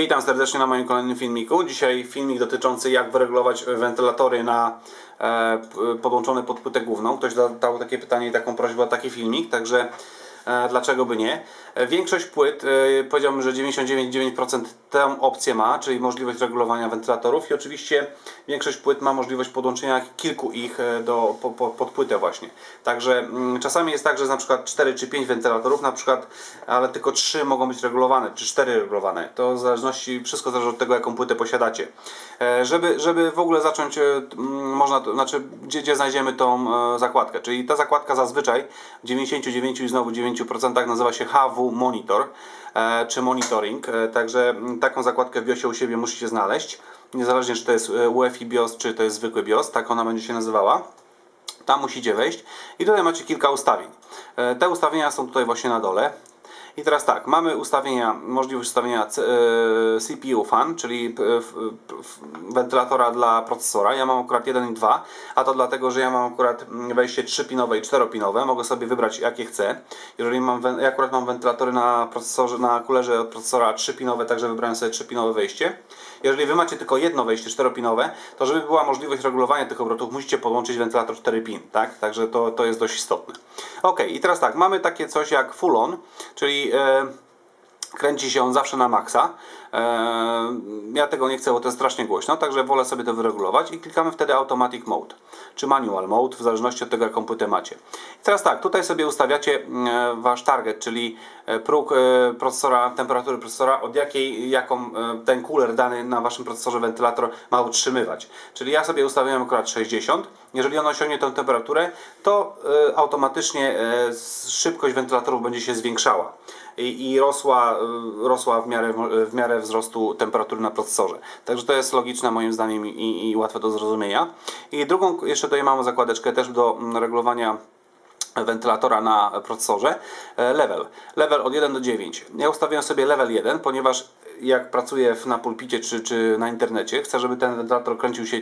Witam serdecznie na moim kolejnym filmiku. Dzisiaj filmik dotyczący jak wyregulować wentylatory na e, podłączone pod płytę główną. Ktoś da- dał takie pytanie i taką prośbę o taki filmik, także e, dlaczego by nie. E, Większość płyt, e, powiedziałbym, że 99,9% tę opcję ma, czyli możliwość regulowania wentylatorów i oczywiście większość płyt ma możliwość podłączenia kilku ich e, do, po, po, pod płytę właśnie. Także mm, czasami jest tak, że jest na przykład 4 czy 5 wentylatorów na przykład, ale tylko 3 mogą być regulowane, czy 4 regulowane. To w zależności, wszystko zależy od tego, jaką płytę posiadacie. E, Żeby, żeby w ogóle zacząć, e, można, to, znaczy gdzie, gdzie znajdziemy tą zakładkę, czyli ta zakładka zazwyczaj w 99 i znowu 9% nazywa się HW Monitor, czy Monitoring, także mm, taką zakładkę w BIOSie u siebie musicie znaleźć, niezależnie czy to jest e, UEFI BIOS, czy to jest zwykły BIOS, tak ona będzie się nazywała. Tam musicie wejść i tutaj macie kilka ustawień. E, Te ustawienia są tutaj właśnie na dole. I teraz tak, mamy ustawienia, możliwość ustawienia C- e, CPU fan, czyli f- wentylatora dla procesora. Ja mam akurat 1 i 2, a to dlatego, że ja mam akurat mm, wejście 3-pinowe i 4-pinowe. Mogę sobie wybrać jakie chcę. Jeżeli mam, ja akurat mam wentylatory na procesorze, na kulerze od procesora 3-pinowe, także wybrałem sobie 3-pinowe wejście. Jeżeli Wy macie tylko jedno wejście 4-pinowe, to żeby była możliwość regulowania tych obrotów, musicie podłączyć wentylator 4 pin, tak? Także to, to jest dość istotne. Ok, i teraz tak, mamy takie coś jak full on, czyli e, kręci się on zawsze na maksa. E, ja tego nie chcę, bo to jest strasznie głośno, także wolę sobie to wyregulować i klikamy wtedy automatic mode, czy manual mode, w zależności od tego, jaką płytę macie. I teraz tak, tutaj sobie ustawiacie e, wasz target, czyli e, próg e, procesora, temperatury procesora, od jakiej, jaką e, ten cooler dany na waszym procesorze wentylator ma utrzymywać. Czyli ja sobie ustawiłem akurat 60. Jeżeli on osiągnie tę temperaturę, to e, automatycznie e, szybkość wentylatorów będzie się zwiększała i, rosła, y, rosła w, miarę, w miarę wzrostu temperatury na procesorze. Także to jest logiczne moim zdaniem i, i łatwe do zrozumienia. I drugą, jeszcze tutaj mamy zakładeczkę też do mm, regulowania wentylatora na procesorze e, level. Level od 1 do 9. Ja ustawiłem sobie level 1, ponieważ jak pracuję na pulpicie czy, czy na internecie, chcę, żeby ten wentylator kręcił się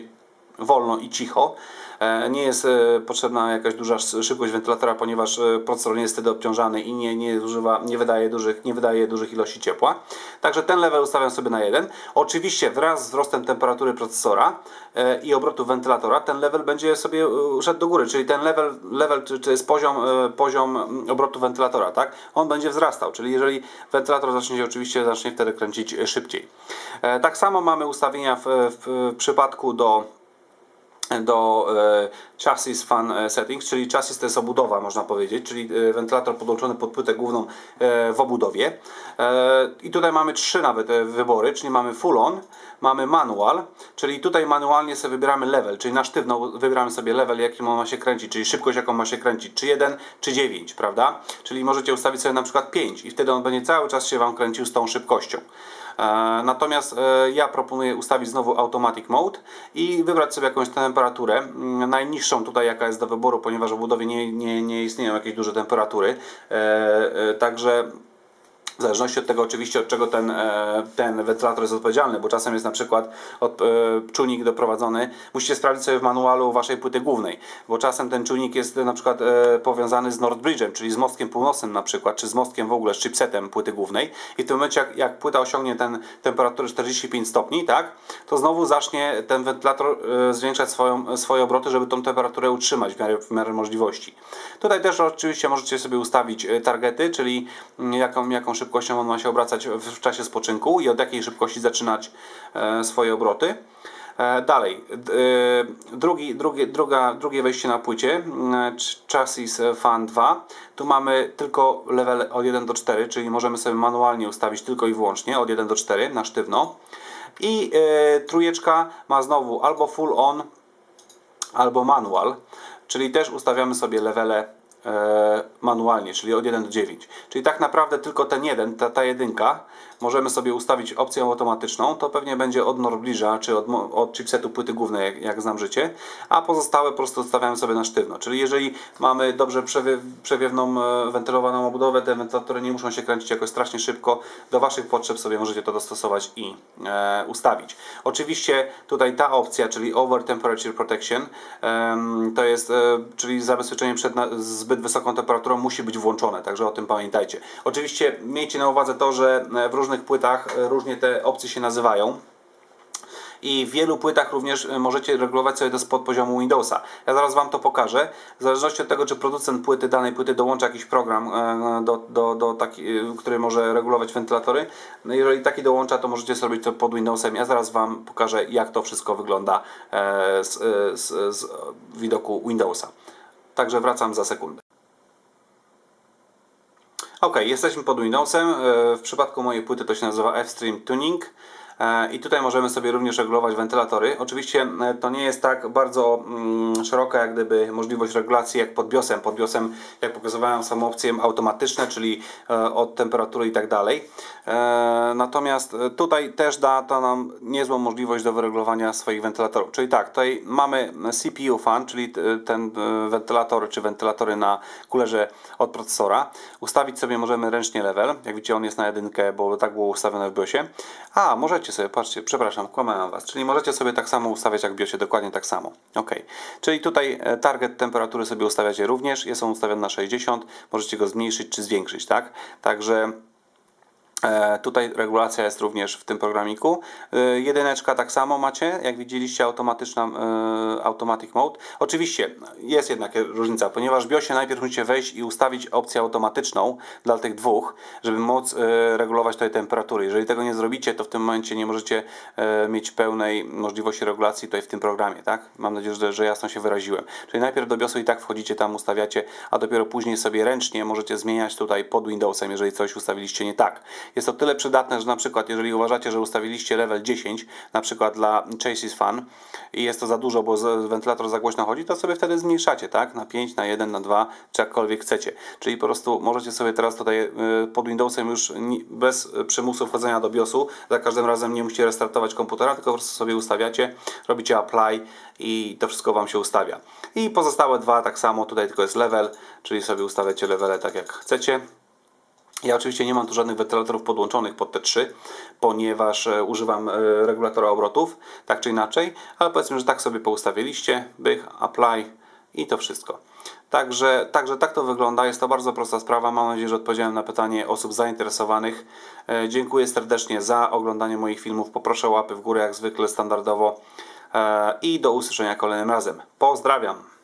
wolno i cicho. E, Nie jest e, potrzebna jakaś duża sz- szybkość wentylatora, ponieważ e, procesor nie jest wtedy obciążany i nie, nie, zużywa, nie, wydaje dużych, nie wydaje dużych ilości ciepła. Także ten level ustawiam sobie na 1. Oczywiście wraz z wzrostem temperatury procesora i obrotu wentylatora ten level będzie sobie szedł do góry, czyli ten level, level czy jest poziom, poziom mm, obrotu wentylatora, tak? On będzie wzrastał, czyli jeżeli wentylator zacznie się oczywiście zacznie wtedy kręcić szybciej. Tak samo mamy ustawienia w, w, w przypadku do do e, chassis fan e, settings, czyli chassis to jest obudowa można powiedzieć, czyli e, wentylator podłączony pod płytę główną w obudowie. I tutaj mamy trzy nawet wybory, czyli mamy full on, mamy manual, czyli tutaj manualnie sobie wybieramy level, czyli na sztywno wybieramy sobie level, jakim on ma się kręcić, czyli szybkość jaką ma się kręcić, czy 1, czy 9, prawda? Czyli możecie ustawić sobie na przykład 5 i wtedy on będzie cały czas się Wam kręcił z tą szybkością. E, Natomiast e, ja proponuję ustawić znowu Automatic Mode i wybrać sobie jakąś temperaturę, mm, najniższą tutaj jaka jest do wyboru, ponieważ w budowie nie, nie, nie istnieją jakieś duże temperatury. E, Także w zależności od tego oczywiście od czego ten, e, ten wentylator jest odpowiedzialny, bo czasem jest na przykład od, e, czujnik doprowadzony, musicie sprawdzić sobie w manualu waszej płyty głównej, bo czasem ten czujnik jest na przykład e, powiązany z Nordbridge'em, czyli z mostkiem północnym na przykład, czy z mostkiem w ogóle, z chipsetem płyty głównej i w tym momencie jak, jak płyta osiągnie ten temperaturę 45 stopni, tak, to znowu zacznie ten wentylator zwiększać swoją, swoje obroty, żeby tą temperaturę utrzymać w miarę, w miarę możliwości. Tutaj też oczywiście możecie sobie ustawić targety, czyli jaką, jaką szybkością on ma się obracać w, czasie spoczynku i od jakiej szybkości zaczynać e, swoje obroty. E, Dalej, e, drugi, drugie, druga, drugie wejście na płycie, mm, ch- Chassis Fan 2. Tu mamy tylko level od 1 do 4, czyli możemy sobie manualnie ustawić tylko i wyłącznie od 1 do 4 na sztywno. I trójeczka ma znowu albo full on, albo manual, czyli też ustawiamy sobie levele manualnie, czyli od 1 do 9. Czyli tak naprawdę tylko ten jeden, ta, ta jedynka, możemy sobie ustawić opcję automatyczną, to pewnie będzie od Nordbridge'a, czy od, od chipsetu płyty głównej, jak, jak znam życie, a pozostałe po prostu ustawiamy sobie na sztywno. Czyli jeżeli mamy dobrze przewie, przewiewną, e, wentylowaną obudowę, te wentylatory nie muszą się kręcić jakoś strasznie szybko, do Waszych potrzeb sobie możecie to dostosować i e, ustawić. Oczywiście tutaj ta opcja, czyli Over Temperature Protection, em, to jest, e, czyli zabezpieczenie przed na, zbyt wysoką temperaturą, musi być włączone, także o tym pamiętajcie. Oczywiście miejcie na uwadze to, że e, w różnych płytach e, różnie te opcje się nazywają. I w wielu płytach również e, możecie regulować sobie to spod poziomu Windowsa. Ja zaraz Wam to pokażę. W zależności od tego, czy producent płyty, danej płyty dołącza jakiś program, e, do, do, do taki, który może regulować wentylatory. No jeżeli taki dołącza, to możecie zrobić to pod Windowsem. Ja zaraz Wam pokażę, jak to wszystko wygląda z, z, z widoku Windowsa. Także wracam za sekundę. Ok, jesteśmy pod Windowsem. E, W przypadku mojej płyty to się nazywa F-Stream Tuning. E, I tutaj możemy sobie również regulować wentylatory. Oczywiście e, to nie jest tak bardzo mm, szeroka jak gdyby możliwość regulacji jak pod BIOSem. Pod BIOSem, jak pokazywałem, są opcje automatyczne, czyli e, od temperatury i tak dalej. Natomiast tutaj też da to nam niezłą możliwość do wyregulowania swoich wentylatorów. Czyli tak, tutaj mamy CPU fan, czyli ten wentylator czy wentylatory na kulerze od procesora. Ustawić sobie możemy ręcznie level. Jak widzicie, on jest na jedynkę, bo tak było ustawione w BIOSie. A, możecie sobie, patrzcie, przepraszam, kłamałem Was. Czyli możecie sobie tak samo ustawiać jak w BIOSie, dokładnie tak samo. Ok. Czyli tutaj e, target temperatury sobie ustawiacie również. Jest on ustawiony na 60. Możecie go zmniejszyć czy zwiększyć, tak? Także Tutaj regulacja jest również w tym programiku. E, Jedyneczka tak samo macie, jak widzieliście, automatyczna e, automatic mode. Oczywiście jest jednak różnica, ponieważ w BIOSie najpierw musicie wejść i ustawić opcję automatyczną dla tych dwóch, żeby móc e, regulować tutaj temperatury. Jeżeli tego nie zrobicie, to w tym momencie nie możecie e, mieć pełnej możliwości regulacji tutaj w tym programie, tak? Mam nadzieję, że, że jasno się wyraziłem. Czyli najpierw do BIOSu i tak wchodzicie tam, ustawiacie, a dopiero później sobie ręcznie możecie zmieniać tutaj pod Windowsem, jeżeli coś ustawiliście nie tak. Jest to tyle przydatne, że na przykład jeżeli uważacie, że ustawiliście level 10, na przykład dla Chase Fan i jest to za dużo, bo wentylator za głośno chodzi, to sobie wtedy zmniejszacie, tak? Na 5, na 1, na 2, czy jakkolwiek chcecie. Czyli po prostu możecie sobie teraz tutaj y, pod Windowsem już bez y, przymusu wchodzenia do BIOSu, za każdym razem nie musicie restartować komputera, tylko po prostu sobie ustawiacie, robicie apply i to wszystko Wam się ustawia. I pozostałe dwa tak samo, tutaj tylko jest level, czyli sobie ustawiacie levele tak jak chcecie. Ja oczywiście nie mam tu żadnych wentylatorów podłączonych pod te trzy, ponieważ e, używam e, regulatora obrotów, tak czy inaczej, ale powiedzmy, że tak sobie poustawiliście, bych, apply i to wszystko. Także, także tak to wygląda, jest to bardzo prosta sprawa, mam nadzieję, że odpowiedziałem na pytanie osób zainteresowanych. E, Dziękuję serdecznie za oglądanie moich filmów, poproszę łapy w górę jak zwykle standardowo i do usłyszenia kolejnym razem. Pozdrawiam!